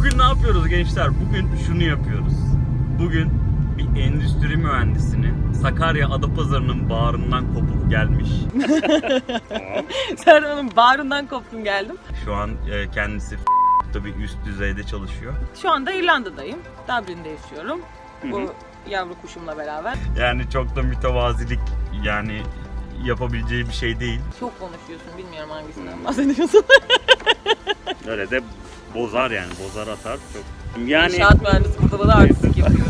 Bugün ne yapıyoruz gençler? Bugün şunu yapıyoruz. Bugün bir endüstri mühendisinin Sakarya Adapazarı'nın bağrından kopup gelmiş. Serhan'ın bağrından koptum geldim. Şu an e, kendisi bir üst düzeyde çalışıyor. Şu anda İrlanda'dayım. Dublin'de yaşıyorum. Bu yavru kuşumla beraber. Yani çok da mütevazilik yani yapabileceği bir şey değil. Çok konuşuyorsun. Bilmiyorum hangisinden bahsediyorsun. Öyle de bozar yani bozar atar çok. Yani İnşaat mühendisi burada bana artistik yapıyor.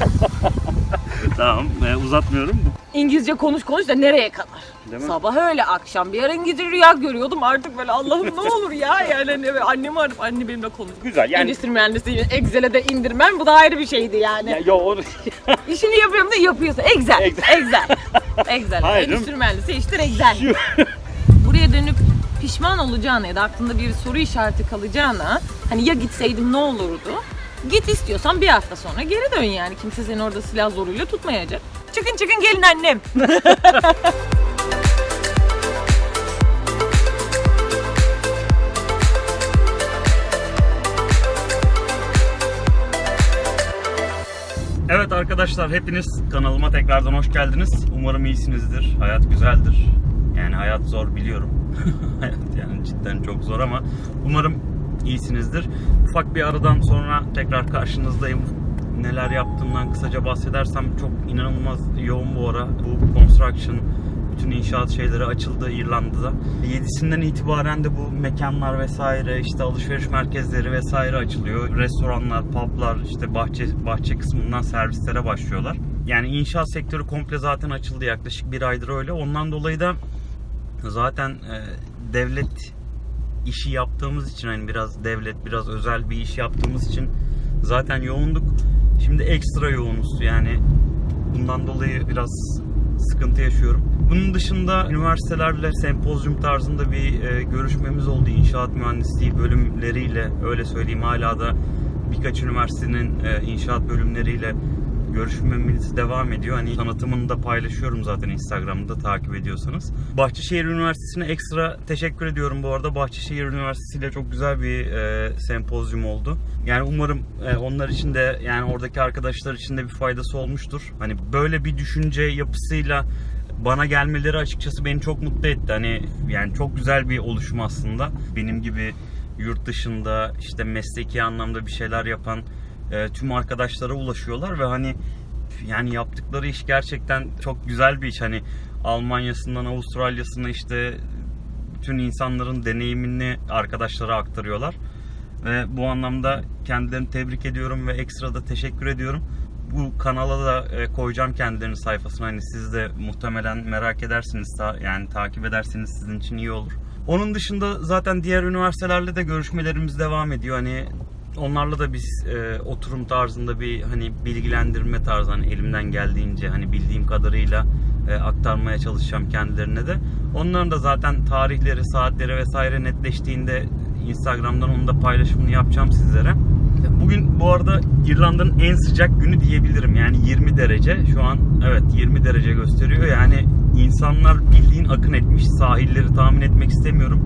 tamam e, uzatmıyorum. İngilizce konuş konuş da nereye kadar? Değil mi? Sabah öyle akşam bir ara İngilizce rüya görüyordum artık böyle Allah'ım ne olur ya yani hani böyle annemi arayıp anne benimle konuş. Güzel yani. Endüstri mühendisliği Excel'e de indirmem bu da ayrı bir şeydi yani. Ya, yo, o- İşini yapıyorum da yapıyorsa Excel. Excel. Excel. Excel. Hayır, Endüstri mühendisi iştir Excel. Buraya dönüp pişman olacağına ya da aklında bir soru işareti kalacağına hani ya gitseydim ne olurdu? Git istiyorsan bir hafta sonra geri dön yani. Kimse seni orada silah zoruyla tutmayacak. Çıkın çıkın gelin annem. Evet arkadaşlar hepiniz kanalıma tekrardan hoş geldiniz. Umarım iyisinizdir. Hayat güzeldir. Yani hayat zor biliyorum. hayat yani cidden çok zor ama umarım iyisinizdir. Ufak bir aradan sonra tekrar karşınızdayım. Neler yaptığımdan kısaca bahsedersem çok inanılmaz yoğun bu ara. Bu construction, bütün inşaat şeyleri açıldı İrlanda'da. 7'sinden itibaren de bu mekanlar vesaire işte alışveriş merkezleri vesaire açılıyor. Restoranlar, publar işte bahçe bahçe kısmından servislere başlıyorlar. Yani inşaat sektörü komple zaten açıldı yaklaşık bir aydır öyle. Ondan dolayı da zaten e, devlet işi yaptığımız için hani biraz devlet biraz özel bir iş yaptığımız için zaten yoğunduk. Şimdi ekstra yoğunuz yani bundan dolayı biraz sıkıntı yaşıyorum. Bunun dışında üniversitelerle sempozyum tarzında bir e, görüşmemiz oldu inşaat mühendisliği bölümleriyle öyle söyleyeyim hala da birkaç üniversitenin e, inşaat bölümleriyle görüşmemiz devam ediyor. Hani tanıtımını da paylaşıyorum zaten Instagram'da takip ediyorsanız. Bahçeşehir Üniversitesi'ne ekstra teşekkür ediyorum bu arada. Bahçeşehir Üniversitesi ile çok güzel bir e, sempozyum oldu. Yani umarım e, onlar için de yani oradaki arkadaşlar için de bir faydası olmuştur. Hani böyle bir düşünce yapısıyla bana gelmeleri açıkçası beni çok mutlu etti. Hani yani çok güzel bir oluşum aslında. Benim gibi yurt dışında işte mesleki anlamda bir şeyler yapan e, tüm arkadaşlara ulaşıyorlar ve hani yani yaptıkları iş gerçekten çok güzel bir iş. Hani Almanya'sından Avustralya'sına işte bütün insanların deneyimini arkadaşlara aktarıyorlar. Ve bu anlamda kendilerini tebrik ediyorum ve ekstra da teşekkür ediyorum. Bu kanala da e, koyacağım kendilerinin sayfasına. Hani siz de muhtemelen merak edersiniz. yani takip ederseniz sizin için iyi olur. Onun dışında zaten diğer üniversitelerle de görüşmelerimiz devam ediyor. Hani onlarla da biz e, oturum tarzında bir hani bilgilendirme tarzı hani elimden geldiğince hani bildiğim kadarıyla e, aktarmaya çalışacağım kendilerine de. Onların da zaten tarihleri, saatleri vesaire netleştiğinde Instagram'dan onun da paylaşımını yapacağım sizlere. Bugün bu arada İrlanda'nın en sıcak günü diyebilirim. Yani 20 derece. Şu an evet 20 derece gösteriyor. Yani insanlar bildiğin akın etmiş. Sahilleri tahmin etmek istemiyorum.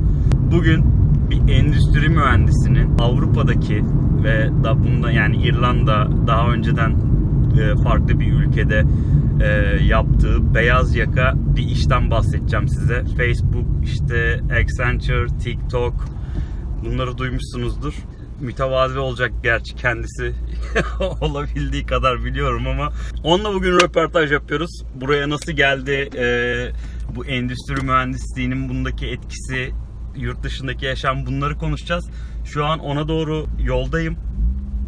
Bugün bir endüstri mühendisinin Avrupa'daki ve da bunda yani İrlanda daha önceden e, farklı bir ülkede e, yaptığı beyaz yaka bir işten bahsedeceğim size. Facebook, işte Accenture, TikTok bunları duymuşsunuzdur. Mütevazi olacak gerçi kendisi olabildiği kadar biliyorum ama onunla bugün röportaj yapıyoruz. Buraya nasıl geldi? e, bu endüstri mühendisliğinin bundaki etkisi, yurt dışındaki yaşam bunları konuşacağız. Şu an ona doğru yoldayım.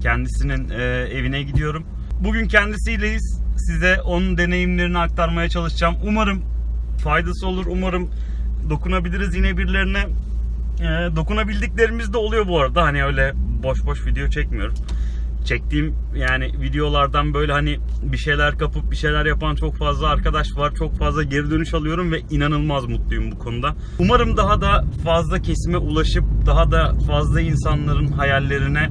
Kendisinin e, evine gidiyorum. Bugün kendisiyleyiz. Size onun deneyimlerini aktarmaya çalışacağım. Umarım faydası olur. Umarım dokunabiliriz yine birilerine. E, dokunabildiklerimiz de oluyor bu arada. Hani öyle boş boş video çekmiyorum. Çektiğim yani videolardan böyle hani bir şeyler kapıp bir şeyler yapan çok fazla arkadaş var. Çok fazla geri dönüş alıyorum ve inanılmaz mutluyum bu konuda. Umarım daha da fazla kesime ulaşıp daha da fazla insanların hayallerine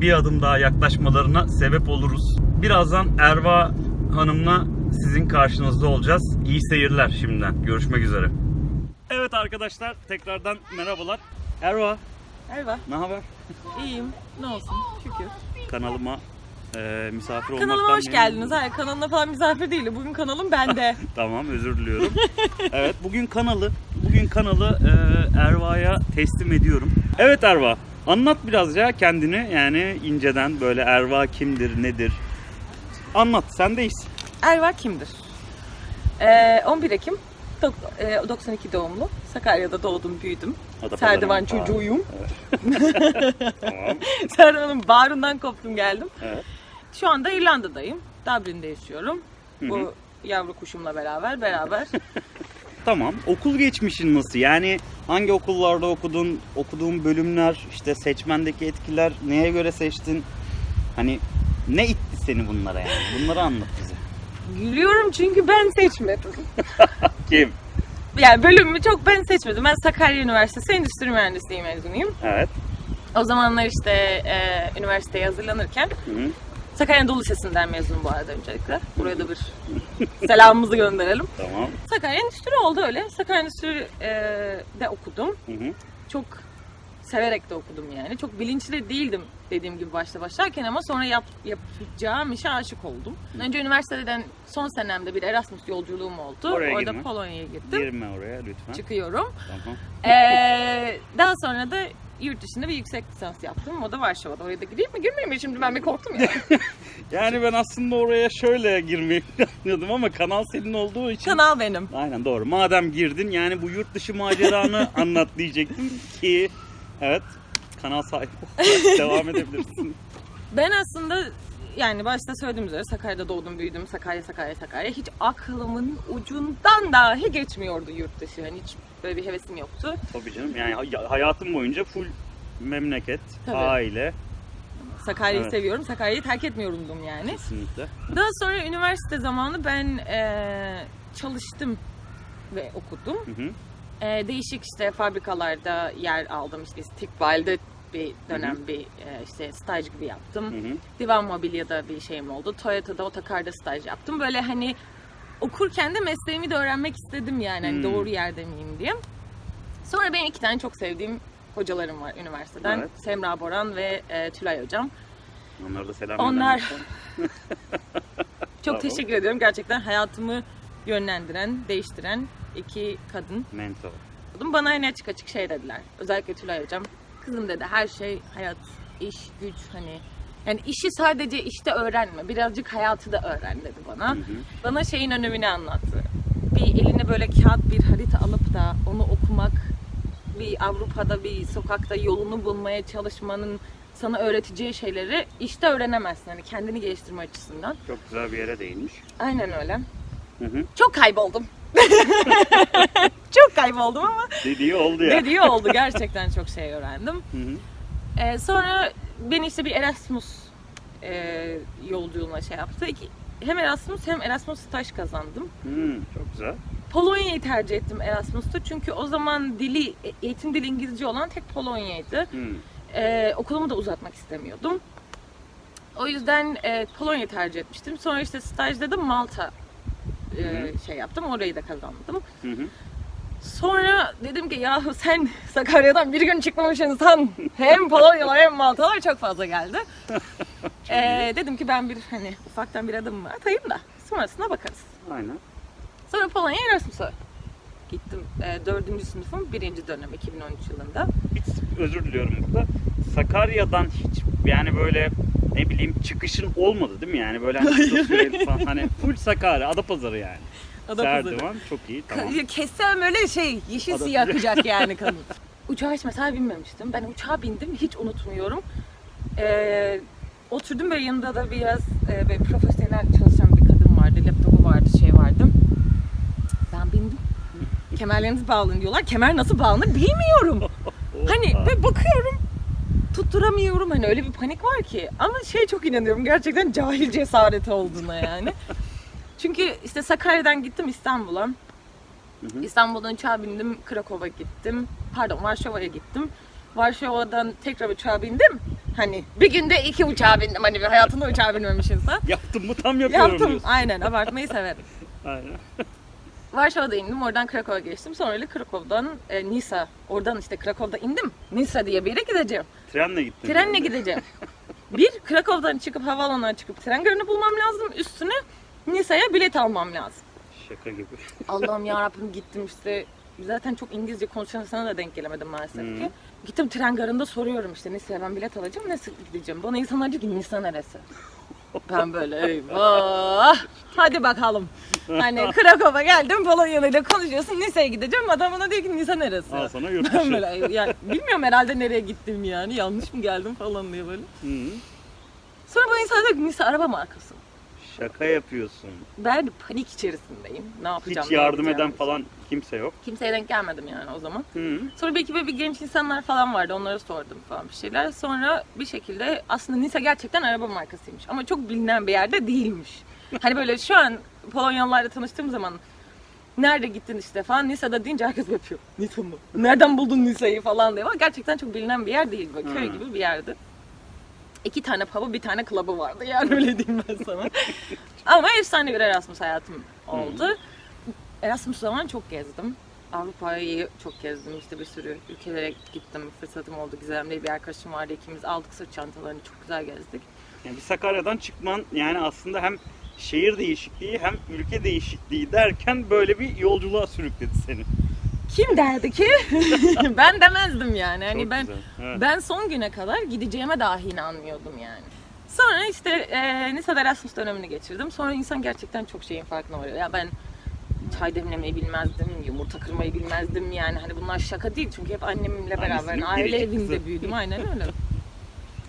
bir adım daha yaklaşmalarına sebep oluruz. Birazdan Erva Hanım'la sizin karşınızda olacağız. İyi seyirler şimdiden. Görüşmek üzere. Evet arkadaşlar tekrardan merhabalar. Erva Erva. Ne haber? İyiyim. Ne olsun şükür. Kanalıma e, misafir olmaktan Kanalıma hoş memnunum. geldiniz. Hayır kanalına falan misafir değil. Bugün kanalım bende. Tamam özür diliyorum. evet bugün kanalı bugün kanalı e, Erva'ya teslim ediyorum. Evet Erva anlat biraz ya kendini yani inceden böyle Erva kimdir nedir? Anlat sendeyiz. Erva kimdir? Ee, 11 Ekim 92 doğumlu. Sakarya'da doğdum, büyüdüm. Serdivan çocuğuyum. Tamam. Serdivan'ın bağrından koptum geldim. Evet. Şu anda İrlanda'dayım. Dublin'de yaşıyorum. Hı hı. Bu yavru kuşumla beraber beraber. Tamam. Okul geçmişin nasıl? Yani hangi okullarda okudun? Okuduğun bölümler, işte seçmendeki etkiler neye göre seçtin? Hani ne itti seni bunlara yani? Bunları anlat bize. Gülüyorum çünkü ben seçmedim. Kim? Yani bölümümü çok ben seçmedim. Ben Sakarya Üniversitesi Endüstri Mühendisliği mezunuyum. Evet. O zamanlar işte e, üniversiteye hazırlanırken Hı hı. Sakarya Anadolu Lisesi'nden mezunum bu arada öncelikle. Buraya da bir selamımızı gönderelim. Tamam. Sakarya Endüstri oldu öyle. Sakarya Endüstri e, de okudum. Hı hı. Çok severek de okudum yani. Çok bilinçli de değildim dediğim gibi başta başlarken ama sonra yap, yapacağım işe aşık oldum. Önce üniversiteden son senemde bir Erasmus yolculuğum oldu. Oraya Orada girme. Polonya'ya gittim. Girme oraya lütfen. Çıkıyorum. Tamam. Ee, daha sonra da yurt dışında bir yüksek lisans yaptım. O da Varşova'da. Oraya da gireyim mi girmeyeyim mi? Şimdi ben bir korktum ya. Yani ben aslında oraya şöyle girmeyi planlıyordum ama kanal senin olduğu için. Kanal benim. Aynen doğru. Madem girdin yani bu yurt dışı maceranı anlat diyecektim ki evet kanal sahibi olarak devam edebilirsin. Ben aslında yani başta söylediğim üzere Sakarya'da doğdum, büyüdüm. Sakarya, Sakarya, Sakarya. Hiç aklımın ucundan dahi geçmiyordu yurt dışı. Hani hiç böyle bir hevesim yoktu. Tabii canım yani hay- hayatım boyunca full memleket, Tabii. aile Sakarya'yı Evet. seviyorum. Sakarya'yı terk etmiyordum yani. kesinlikle. Daha sonra üniversite zamanı ben eee, çalıştım ve okudum. Hı hı. Eee, değişik işte fabrikalarda yer aldım. İşte Stikbal'de bir dönem bir eee, işte staj gibi yaptım. Hı hı. Divan Mobilya'da bir şeyim oldu. Toyota'da otokarda staj yaptım. Böyle hani okurken de mesleğimi de öğrenmek istedim yani hani doğru yerde miyim diye. Sonra benim iki tane çok sevdiğim hocalarım var üniversiteden. Evet. Semra Boran ve e, Tülay Hocam. Onlara da selam Onlar- Çok Bravo. teşekkür ediyorum. Gerçekten hayatımı yönlendiren, değiştiren iki kadın. Mentor. Bana en açık açık şey dediler. Özellikle Tülay Hocam. Kızım dedi her şey hayat, iş, güç hani yani işi sadece işte öğrenme. Birazcık hayatı da öğren dedi bana. Hı hı. Bana şeyin önemini anlattı. Bir eline böyle kağıt bir harita alıp da onu okumak, bir Avrupa'da bir sokakta yolunu bulmaya çalışmanın sana öğreteceği şeyleri işte öğrenemezsin. Hani kendini geliştirme açısından. Çok güzel bir yere değinmiş. Aynen öyle. Hı hı. Çok kayboldum. çok kayboldum ama Dediği oldu ya. dediği oldu. Gerçekten çok şey öğrendim. Hı hı. Ee, sonra beni işte bir Erasmus e, yolculuğuna şey yaptı. İki- hem Erasmus hem Erasmus staj kazandım. Hı, çok güzel. Polonya'yı tercih ettim Erasmus'ta çünkü o zaman dili, eğitim dili İngilizce olan tek Polonya'ydı. Ee, okulumu da uzatmak istemiyordum. O yüzden e, Polonya'yı tercih etmiştim. Sonra işte stajda da Malta e, şey yaptım. Orayı da kazandım. Hı hı. Sonra dedim ki yahu sen Sakarya'dan bir gün çıkmamış insan hem Polonyalar hem Maltalar çok fazla geldi. Ee, dedim ki ben bir hani ufaktan bir adım atayım da sonrasına bakarız. Aynen. Sonra Polonya Erasmus'a gittim. Ee, dördüncü sınıfım birinci dönem 2013 yılında. Hiç özür diliyorum burada. Sakarya'dan hiç yani böyle ne bileyim çıkışın olmadı değil mi yani böyle hani falan hani full Sakarya, Adapazarı yani. Adapazarı. Serdivan çok iyi tamam. Kessem öyle şey yeşil Adam- siyah yakacak yani kadın. Uçağa hiç mesela binmemiştim. Ben uçağa bindim hiç unutmuyorum. Ee, oturdum böyle yanında da biraz e, böyle profesyonel çalışan bir kadın vardı. Laptopu vardı şey vardı. Ben bindim. Kemerlerinizi bağlayın diyorlar. Kemer nasıl bağlanır bilmiyorum. Hani ve bakıyorum tutturamıyorum hani öyle bir panik var ki ama şey çok inanıyorum gerçekten cahil cesareti olduğuna yani. Çünkü işte Sakarya'dan gittim İstanbul'a. İstanbul'dan uçağa bindim, Krakow'a gittim. Pardon, Varşova'ya gittim. Varşova'dan tekrar uçağa bindim. Hani bir günde iki uçağa bindim. Hani bir hayatında uçağa binmemiş insan. Yaptım mı tam yapıyorum Yaptım. diyorsun. Aynen. Abartmayı severim. Aynen. Varşova'da indim, oradan Krakow'a geçtim. Sonra öyle Krakow'dan e, Nisa, oradan işte Krakow'da indim. Nisa diye bir yere gideceğim. Trenle gittin. Trenle gideceğim. Bir, Krakow'dan çıkıp havaalanına çıkıp tren garını bulmam lazım. Üstüne Nisa'ya bilet almam lazım. Şaka gibi. Allah'ım yarabbim gittim işte. Zaten çok İngilizce konuşan sana da denk gelemedim maalesef Hı. ki. Gittim tren garında soruyorum işte Nisa'ya ben bilet alacağım nasıl gideceğim. Bana insanlar diyor ki Nisa neresi? Ben böyle eyvah. Hadi bakalım. Hani Krakow'a geldim Polonya'yla konuşuyorsun Nisa'ya gideceğim. Adam bana diyor ki Nisa neresi? Al sana yurt Ben dışı. böyle yani bilmiyorum herhalde nereye gittim yani yanlış mı geldim falan diye böyle. Hı. Sonra bu insan diyor ki Nisa araba markası. Şaka yapıyorsun. Ben panik içerisindeyim. Ne yapacağım? Hiç ne yardım yapacağım? eden falan kimse yok. Kimseye denk gelmedim yani o zaman. Hı. Sonra belki böyle bir genç insanlar falan vardı. Onlara sordum falan bir şeyler. Sonra bir şekilde aslında Nisa gerçekten araba markasıymış. Ama çok bilinen bir yerde değilmiş. Hani böyle şu an Polonyalılarla tanıştığım zaman nerede gittin işte falan Nisa'da deyince herkes yapıyor. Nisa mı? Nereden buldun Nisa'yı falan diye. Ama gerçekten çok bilinen bir yer değil. Böyle köy gibi bir yerdi. İki tane pub'ı bir tane club'ı vardı yani öyle diyeyim ben sana. Ama efsane bir Erasmus hayatım oldu. Erasmus zaman çok gezdim. Avrupa'yı çok gezdim. İşte bir sürü ülkelere gittim. Fırsatım oldu. Gizemli bir arkadaşım vardı. İkimiz aldık sırt çantalarını çok güzel gezdik. Yani bir Sakarya'dan çıkman yani aslında hem şehir değişikliği hem ülke değişikliği derken böyle bir yolculuğa sürükledi seni. Kim derdi ki? ben demezdim yani. Hani Çok ben güzel. Evet. ben son güne kadar gideceğime dahi inanmıyordum yani. Sonra işte e, Nisa'da Erasmus dönemini geçirdim. Sonra insan gerçekten çok şeyin farkına varıyor. Ya ben çay demlemeyi bilmezdim, yumurta kırmayı bilmezdim yani. Hani bunlar şaka değil çünkü hep annemle beraber Annesinin aile biricik evinde kızı. büyüdüm aynen öyle.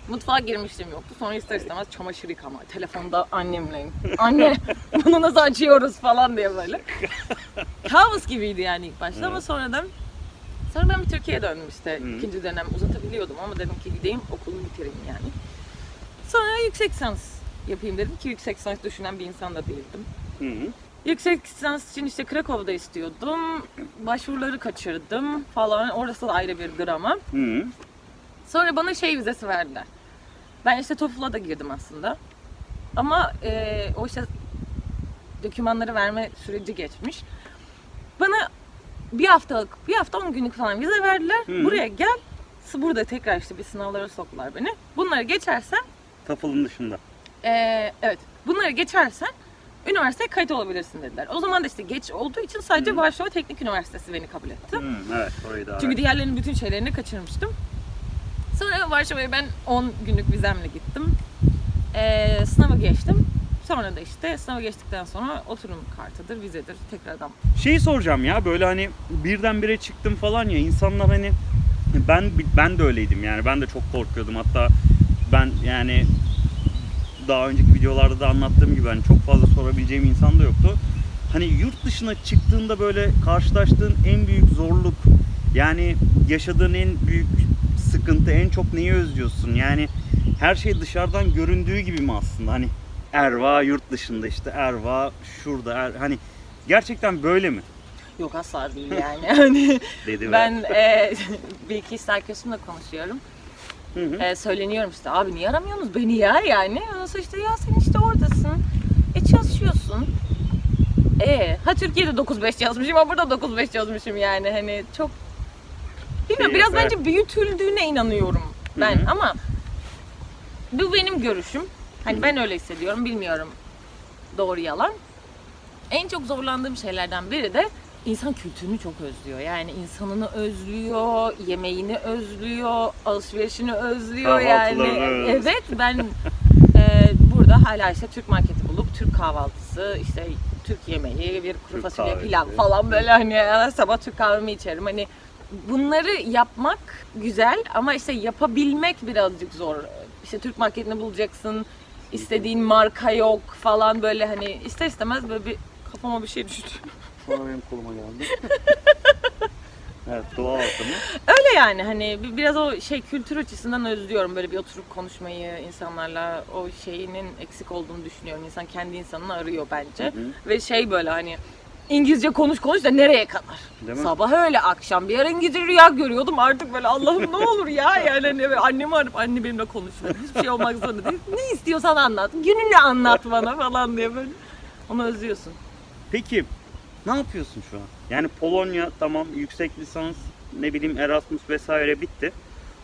Mutfağa girmiştim yoktu. Sonra ister istemez çamaşır yıkama. Telefonda annemleyim. Anne bunu nasıl açıyoruz falan diye böyle. Kabus gibiydi yani ilk başta ama sonradan Sonra ben bir Türkiye'ye döndüm işte. Hı. ikinci dönem uzatabiliyordum ama dedim ki gideyim okulumu bitireyim yani. Sonra yüksek lisans yapayım dedim ki yüksek lisans düşünen bir insan da değildim. Hı hı. Yüksek lisans için işte Krakow'da istiyordum. Başvuruları kaçırdım falan. Orası da ayrı bir drama. Hı hı. Sonra bana şey vizesi verdiler. Ben işte TOEFL'a da girdim aslında. Ama e, o işte dokümanları verme süreci geçmiş. Bana bir haftalık, bir hafta on günlük falan vize verdiler. Hı. Buraya gel. Burada tekrar işte bir sınavlara soktular beni. Bunları geçersen, Tafılın dışında. e, evet, bunları geçersen üniversiteye kayıt olabilirsin dediler. O zaman da işte geç olduğu için sadece Hı. Varşova Teknik Üniversitesi beni kabul etti. Hı, evet orayı da Çünkü diğerlerinin bütün şeylerini kaçırmıştım. Sonra Varşova'ya ben 10 günlük vizemle gittim. Ee, sınavı geçtim. Sonra da işte sınavı geçtikten sonra oturum kartıdır, vizedir tekrardan. Şeyi soracağım ya böyle hani birdenbire çıktım falan ya insanlar hani ben ben de öyleydim yani ben de çok korkuyordum hatta ben yani daha önceki videolarda da anlattığım gibi hani çok fazla sorabileceğim insan da yoktu. Hani yurt dışına çıktığında böyle karşılaştığın en büyük zorluk yani yaşadığın en büyük sıkıntı en çok neyi özlüyorsun? Yani her şey dışarıdan göründüğü gibi mi aslında? Hani Erva yurt dışında işte Erva şurada er, hani gerçekten böyle mi? Yok asla değil yani. Hani Dedi ben e, bir iki arkadaşımla konuşuyorum. Hı hı. E, söyleniyorum işte abi niye aramıyorsunuz beni ya yani. Ondan sonra işte ya sen işte oradasın. E çalışıyorsun. E ha Türkiye'de 9-5 yazmışım ama burada 9-5 yazmışım yani hani çok Bilmiyorum Şey, biraz evet. bence büyütüldüğüne inanıyorum ben Hı hı. ama bu benim görüşüm. Hani ben öyle hissediyorum bilmiyorum doğru yalan. En çok zorlandığım şeylerden biri de insan kültürünü çok özlüyor. Yani insanını özlüyor, yemeğini özlüyor, alışverişini özlüyor yani. Özlüyor. Evet ben e, burada hala işte Türk marketi bulup Türk kahvaltısı, işte Türk yemeği, bir kuru Türk fasulye kahvesi. pilav falan böyle hani sabah Türk kahvemi içerim. Hani bunları yapmak güzel ama işte yapabilmek birazcık zor. İşte Türk marketini bulacaksın, istediğin marka yok falan böyle hani ister istemez böyle bir kafama bir şey düştü. Sonra benim koluma geldi. evet doğal ortamı. Öyle yani hani bi- biraz o şey kültür açısından özlüyorum böyle bir oturup konuşmayı insanlarla o şeyinin eksik olduğunu düşünüyorum. İnsan kendi insanını arıyor bence. Hı hı. Ve şey böyle hani İngilizce konuş konuş da nereye kadar? Değil mi? Sabah öyle akşam bir ara İngilizce rüya görüyordum artık böyle Allah'ım ne olur ya yani hani böyle annemi arayıp anne benimle konuşma hiçbir şey olmak zorunda değil. Ne istiyorsan anlat gününü anlat bana falan diye böyle. Onu özlüyorsun. Peki Ne yapıyorsun şu an? Yani Polonya tamam yüksek lisans ne bileyim Erasmus vesaire bitti.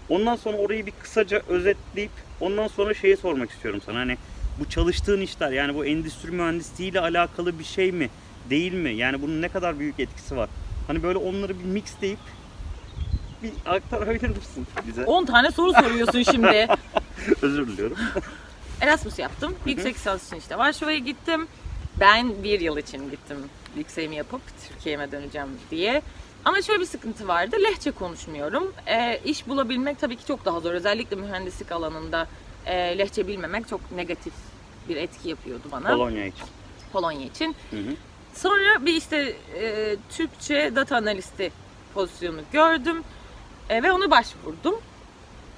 Ondan sonra orayı bir kısaca özetleyip ondan sonra şeyi sormak istiyorum sana. Hani bu çalıştığın işler yani bu endüstri mühendisliği ile alakalı bir şey mi? Değil mi? Yani bunun ne kadar büyük etkisi var? Hani böyle onları bir mixleyip bir aktarabilir misin bize? 10 tane soru soruyorsun şimdi. Özür diliyorum. Erasmus yaptım. Yüksek lisans için işte Varşova'ya gittim. Ben bir yıl için gittim yükseğimi yapıp Türkiye'me döneceğim diye. Ama şöyle bir sıkıntı vardı. lehçe konuşmuyorum. E, iş bulabilmek tabii ki çok daha zor. Özellikle mühendislik alanında e, lehçe bilmemek çok negatif bir etki yapıyordu bana. Polonya için. Polonya için. Hı hı. Sonra bir işte e, Türkçe data analisti pozisyonu gördüm E, ve ona başvurdum.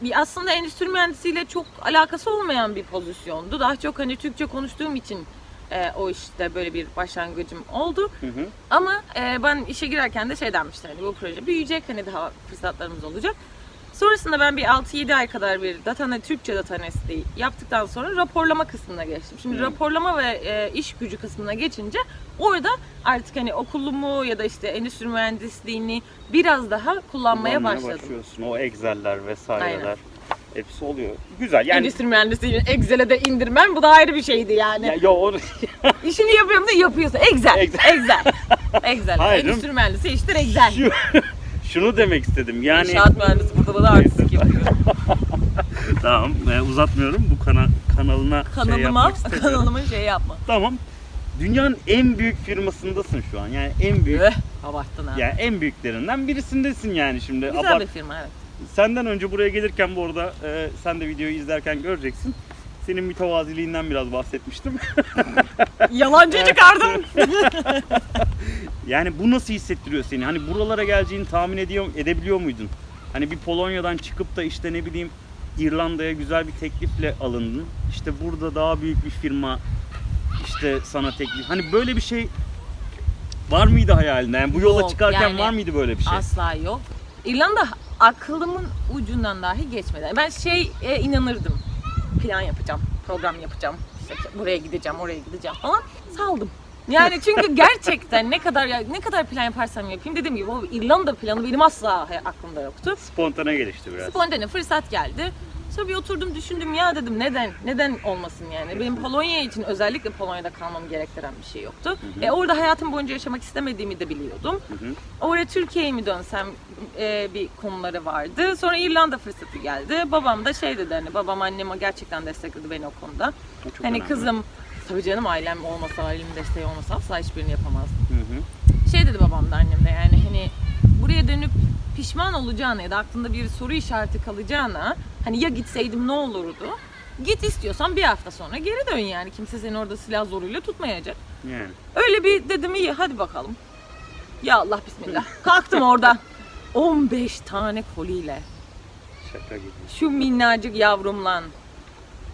Bir aslında endüstri mühendisiyle çok alakası olmayan bir pozisyondu. Daha çok hani Türkçe konuştuğum için e, o işte böyle bir başlangıcım oldu. Hı hı. Ama e, ben işe girerken de şey denmişti hani bu proje büyüyecek hani daha fırsatlarımız olacak. Sonrasında ben bir 6-7 ay kadar bir data ana- Türkçe data analistliği yaptıktan sonra raporlama kısmına geçtim. Şimdi Hmm. raporlama ve e, iş gücü kısmına geçince orada artık hani okulumu ya da işte endüstri mühendisliğini biraz daha kullanmaya, Kullanmaya başladım. başlıyorsun. O Excel'ler vesaireler. Aynen. Hepsi oluyor. Güzel yani. Endüstri mühendisliğini Excel'e de indirmem bu da ayrı bir şeydi yani. Ya, ya o İşini yapıyorum da yapıyorsun. Excel. Excel. Excel. Excel. Hayır, Endüstri mühendisi işte Excel. Şu, şunu demek istedim. Yani İnşaat mühendisi burada bana artistik yapıyor. tamam e, uzatmıyorum. Bu kana, kanalına şey Kanalıma, yapmak istemiyorum. kanalıma şey yapma. Tamam. Dünyanın en büyük firmasındasın şu an. Yani en büyük Öh, abarttın ha. yani en büyüklerinden birisindesin yani şimdi. Güzel Abart- bir firma evet. Senden önce buraya gelirken bu arada e, sen de videoyu izlerken göreceksin. Senin mütevaziliğinden biraz bahsetmiştim. Yalancı çıkardın. Yani bu nasıl hissettiriyor seni? Hani buralara geleceğini tahmin ediyor, edebiliyor muydun? Hani bir Polonya'dan çıkıp da işte ne bileyim İrlanda'ya güzel bir teklifle alındın. İşte burada daha büyük bir firma işte sana teklif. Hani böyle bir şey var mıydı hayalinde? Yani bu yola Yok, çıkarken yani var mıydı böyle bir şey? Asla yok. İrlanda aklımın ucundan dahi geçmedi. Ben şey e, inanırdım. Plan yapacağım, program yapacağım. İşte buraya gideceğim, oraya gideceğim falan. Saldım. Yani çünkü gerçekten ne kadar ya- ne kadar plan yaparsam yapayım dediğim gibi o İrlanda planı benim asla aklımda yoktu. Spontane gelişti biraz. Spontane fırsat geldi. Sonra bir oturdum düşündüm ya dedim neden neden olmasın yani. Benim Polonya için özellikle Polonya'da kalmam gerektiren bir şey yoktu. E, orada hayatım boyunca yaşamak istemediğimi de biliyordum. Hı hı. Oraya Türkiye'ye mi dönsem e, bir konuları vardı. Sonra İrlanda fırsatı geldi. Babam da şey dedi hani babam anneme gerçekten destekledi beni o konuda. Çok hani önemli. kızım tabii canım ailem olmasa ailemin desteği olmasa asla hiçbirini yapamazdım. Hı hı. Şey dedi babam da annem de yani hani buraya dönüp pişman olacağına ya da aklında bir soru işareti kalacağına hani ya gitseydim ne olurdu? Git istiyorsan bir hafta sonra geri dön yani. Kimse seni orada silah zoruyla tutmayacak. Yani. Öyle bir dedim iyi hadi bakalım. Ya Allah bismillah. Kalktım oradan. 15 tane koliyle. Şaka gibi. Şu minnacık yavrumlan.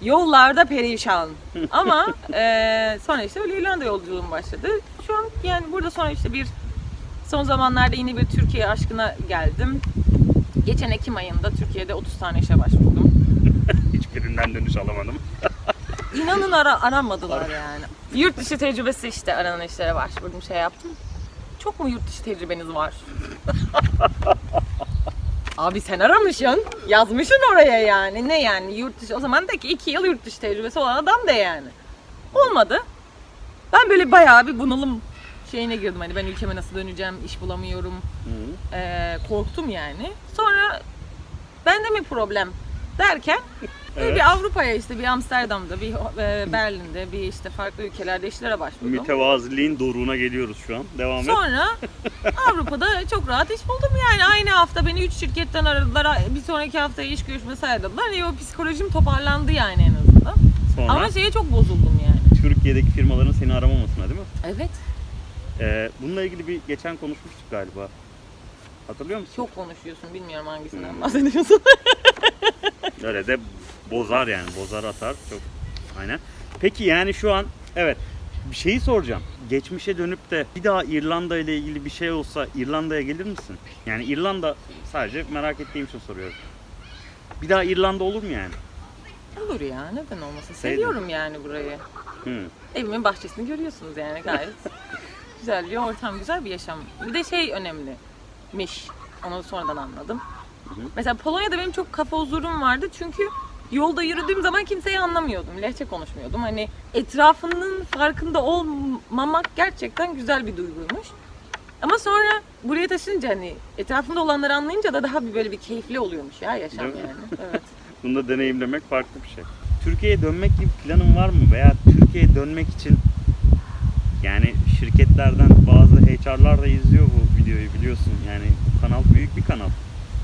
Yollarda perişan. Ama eee sonra işte öyle İrlanda yolculuğum başladı. Şu an yani burada sonra işte bir son zamanlarda yine bir Türkiye aşkına geldim. Geçen Ekim ayında Türkiye'de 30 tane işe başvurdum. Hiçbirinden dönüş alamadım. İnanın ara, aramadılar yani. Yurt dışı tecrübesi işte aranan işlere başvurdum şey yaptım. Çok mu yurt dışı tecrübeniz var? Abi sen aramışsın. Yazmışsın oraya yani. Ne yani yurt dışı. O zaman de ki iki yıl yurt dışı tecrübesi olan adam de yani. Olmadı. Ben böyle bayağı bir bunalım şeyine girdim. Hani ben ülkeme nasıl döneceğim, iş bulamıyorum. Ee, korktum yani. Sonra bende mi problem derken Evet. bir Avrupa'ya işte bir Amsterdam'da, bir e, Berlin'de, bir işte farklı ülkelerde işlere başvurdum. Mütevaziliğin doruğuna geliyoruz şu an. Devam et. Sonra Avrupa'da çok rahat iş buldum yani. Aynı hafta beni 3 şirketten aradılar. Bir sonraki haftaya iş görüşmesi ayarladılar. Yani o psikolojim toparlandı yani en azından. Sonra Ama şeye çok bozuldum yani. Türkiye'deki firmaların seni aramamasına değil mi? Evet. Ee, bununla ilgili bir geçen konuşmuştuk galiba. Hatırlıyor musun? Çok konuşuyorsun. Bilmiyorum hangisinden Hmm. bahsediyorsun. Öyle de bozar yani. Bozar atar. Çok aynen. Peki yani şu an evet bir şeyi soracağım. Geçmişe dönüp de bir daha İrlanda ile ilgili bir şey olsa İrlanda'ya gelir misin? Yani İrlanda sadece merak ettiğim için soruyorum. Bir daha İrlanda olur mu yani? Olur ya. Neden olmasın? Sevdim. Seviyorum yani burayı. Hı. Evimin bahçesini görüyorsunuz yani gayet. güzel bir ortam, güzel bir yaşam. Bir de şey önemlimiş. Onu sonradan anladım. Hı. Mesela Polonya'da benim çok kafa huzurum vardı çünkü yolda yürüdüğüm zaman kimseyi anlamıyordum. Lehçe konuşmuyordum. Hani etrafının farkında olmamak gerçekten güzel bir duyguymuş. Ama sonra buraya taşınınca hani etrafında olanları anlayınca da daha bir böyle bir keyifli oluyormuş ya yaşam Değil mi? yani. Evet. Bunu da deneyimlemek farklı bir şey. Türkiye'ye dönmek gibi planın var mı? Veya Türkiye'ye dönmek için yani şirketlerden bazı HR'lar da izliyor bu videoyu biliyorsun. Yani bu kanal büyük bir kanal.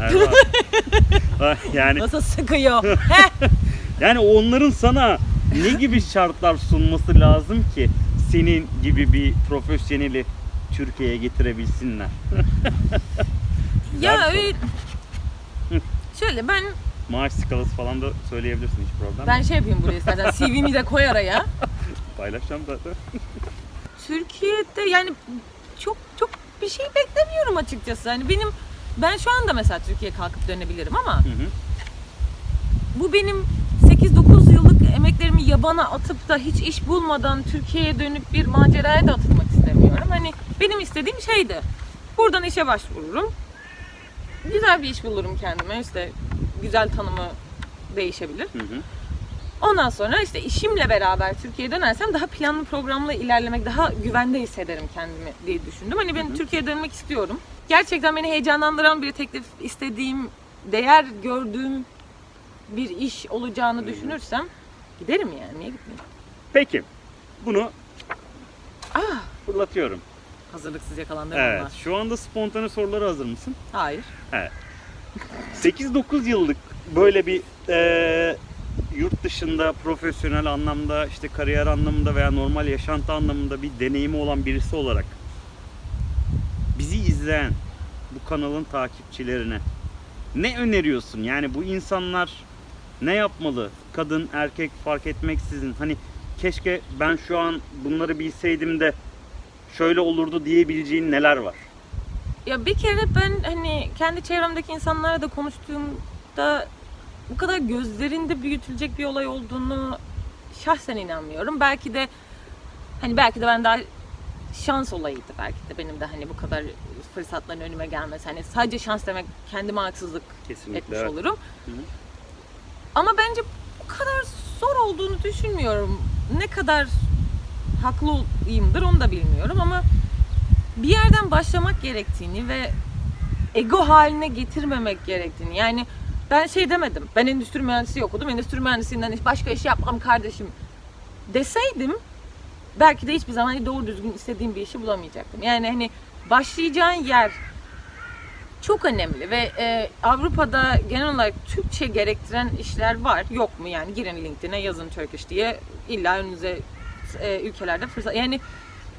Yani Nasıl sıkıyor? yani onların sana ne gibi şartlar sunması lazım ki senin gibi bir profesyoneli Türkiye'ye getirebilsinler? ya Güzel bir öyle... Şöyle ben Maaş skalası falan da söyleyebilirsin hiç problem. ben yok. şey yapayım buraya zaten CV'mi de koy araya. paylaşacağım zaten. Türkiye'de yani çok çok bir şey beklemiyorum açıkçası. Hani benim ben şu anda mesela Türkiye'ye kalkıp dönebilirim ama Hı hı. bu benim 8-9 yıllık emeklerimi yabana atıp da hiç iş bulmadan Türkiye'ye dönüp bir maceraya da atılmak istemiyorum. Hani benim istediğim şeydi. Buradan işe başvururum. Güzel bir iş bulurum kendime. İşte güzel tanımı değişebilir. Hı hı. Ondan sonra işte işimle beraber Türkiye'ye dönersem daha planlı programla ilerlemek, daha güvende hissederim kendimi diye düşündüm. Hani ben. Türkiye'ye dönmek istiyorum. Gerçekten beni heyecanlandıran bir teklif istediğim, değer gördüğüm bir iş olacağını düşünürsem giderim yani. Niye gitmeyeyim? Peki bunu Ah, fırlatıyorum. hazırlıksız yakalandığım Evet. anlar. Şu anda spontane sorulara hazır mısın? Hayır. 8-9 yıllık böyle bir eee, yurt dışında profesyonel anlamda işte kariyer anlamında veya normal yaşantı anlamında bir deneyimi olan birisi olarak bizi izleyen bu kanalın takipçilerine ne öneriyorsun? Yani bu insanlar ne yapmalı? Kadın, erkek fark etmeksizin. Hani keşke ben şu an bunları bilseydim de şöyle olurdu diyebileceğin neler var? Ya bir kere ben hani kendi çevremdeki insanlarla da konuştuğumda bu kadar gözlerinde büyütülecek bir olay olduğunu şahsen inanmıyorum. Belki de hani belki de ben daha şans olayıydı belki de benim de hani bu kadar fırsatların önüme gelmesi. Hani sadece şans demek kendime haksızlık Kesinlikle. etmiş evet. olurum. Hı hı. Ama bence bu kadar zor olduğunu düşünmüyorum. Ne kadar haklıyımdır onu da bilmiyorum ama bir yerden başlamak gerektiğini ve ego haline getirmemek gerektiğini. Yani ben şey demedim. Ben endüstri mühendisi okudum. Endüstri mühendisinden başka iş yapmam kardeşim deseydim belki de hiçbir zaman doğru düzgün istediğim bir işi bulamayacaktım. Yani hani başlayacağın yer çok önemli ve e, Avrupa'da genel olarak Türkçe gerektiren işler var. Yok mu yani girin LinkedIn'e yazın Turkish diye illa önünüze e, ülkelerde fırsat. Yani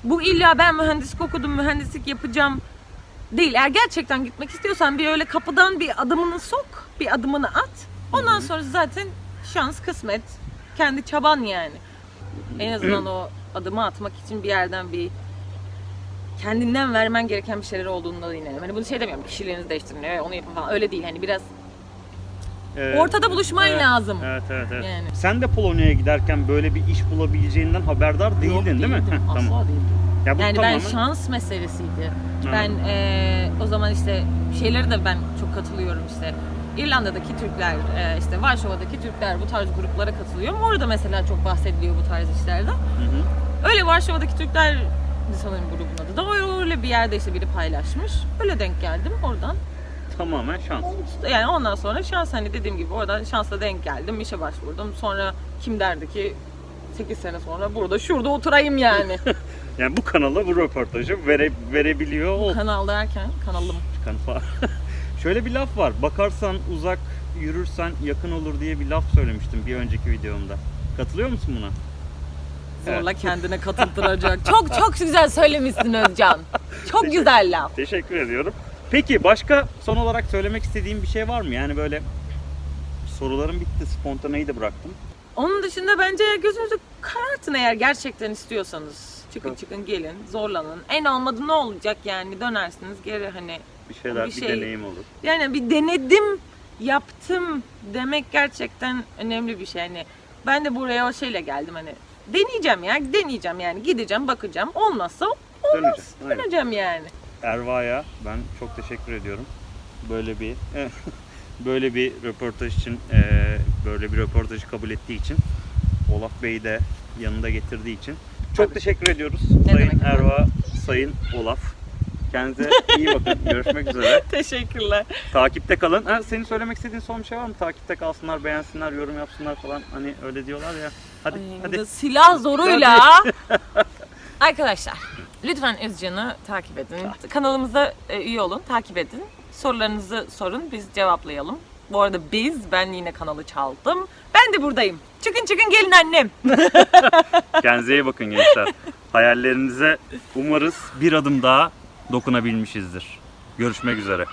bu illa ben mühendislik okudum, mühendislik yapacağım değil. Eğer gerçekten gitmek istiyorsan bir öyle kapıdan bir adımını sok, bir adımını at. Ondan sonra zaten şans, kısmet, kendi çaban yani. En azından o adımı atmak için bir yerden bir kendinden vermen gereken bir şeyler olduğunda da inanıyorum. Hani bunu şey demiyorum, kişiliğinizi değiştirin, evet, onu yapın falan. Öyle değil. Hani biraz Ee, ortada buluşman evet. lazım. Evet evet evet. Yani. Sen de Polonya'ya giderken böyle bir iş bulabileceğinden haberdar değildin Yok, değil mi? değildim. Heh, Asla tamam. değildim. Ya bu Yani tamamen... ben şans meselesiydi. Ha. Ben eee, o zaman işte şeyleri de ben çok katılıyorum işte. İrlanda'daki Türkler, eee, işte Varşova'daki Türkler bu tarz gruplara katılıyor. Orada mesela çok bahsediliyor bu tarz işlerde. Hı hı. Öyle Varşova'daki Türkler sanırım grubun adı da öyle bir yerde işte biri paylaşmış. Öyle denk geldim oradan. Tamamen şans. Yani ondan sonra şans hani dediğim gibi oradan şansla denk geldim. işe başvurdum. Sonra kim derdi ki 8 sene sonra burada şurada oturayım yani. Yani bu kanala bu röportajı vere, verebiliyor ol. Kanal derken kanalım. Kan falan. Şöyle bir laf var. Bakarsan uzak, yürürsen yakın olur diye bir laf söylemiştim bir önceki videomda. Katılıyor musun buna? Zorla kendine katıltıracak. çok çok güzel söylemişsin Özcan. Çok güzel laf. Teşekkür ediyorum. Peki başka son olarak söylemek istediğim bir şey var mı? Yani böyle sorularım bitti. Spontaneyi de bıraktım. Onun dışında bence gözünüzü karartın eğer gerçekten istiyorsanız. Çıkın çıkın gelin, zorlanın. En olmadı ne olacak yani dönersiniz geri hani. Bir şeyler, Bir bir, şey- deneyim olur. Yani bir denedim, yaptım demek gerçekten önemli bir şey. Yani ben de buraya o şeyle geldim hani deneyeceğim ya, deneyeceğim yani gideceğim, bakacağım. Olmazsa Döneceğim. Aynen. Döneceğim yani. Erva'ya ben çok teşekkür ediyorum. Böyle bir böyle bir röportaj için e, böyle bir röportajı kabul ettiği için Olaf Bey'i de yanında getirdiği için çok teşekkür ediyoruz. Ne Sayın demek. Erva, Sayın Olaf. Kendinize iyi bakın. Görüşmek üzere. Teşekkürler. Takipte kalın. Ha, senin söylemek istediğin son bir şey var mı? Takipte kalsınlar, beğensinler, yorum yapsınlar falan. Hani öyle diyorlar ya. Hadi Ay, hadi. silah zoruyla. Arkadaşlar lütfen Özcan'ı takip edin. Kanalımıza e, üye olun, takip edin. Sorularınızı sorun, biz cevaplayalım. Bu arada biz, ben yine kanalı çaldım. Ben de buradayım. Çıkın çıkın gelin annem. Kendinize iyi bakın gençler. Hayallerinize umarız bir adım daha dokunabilmişizdir. Görüşmek üzere.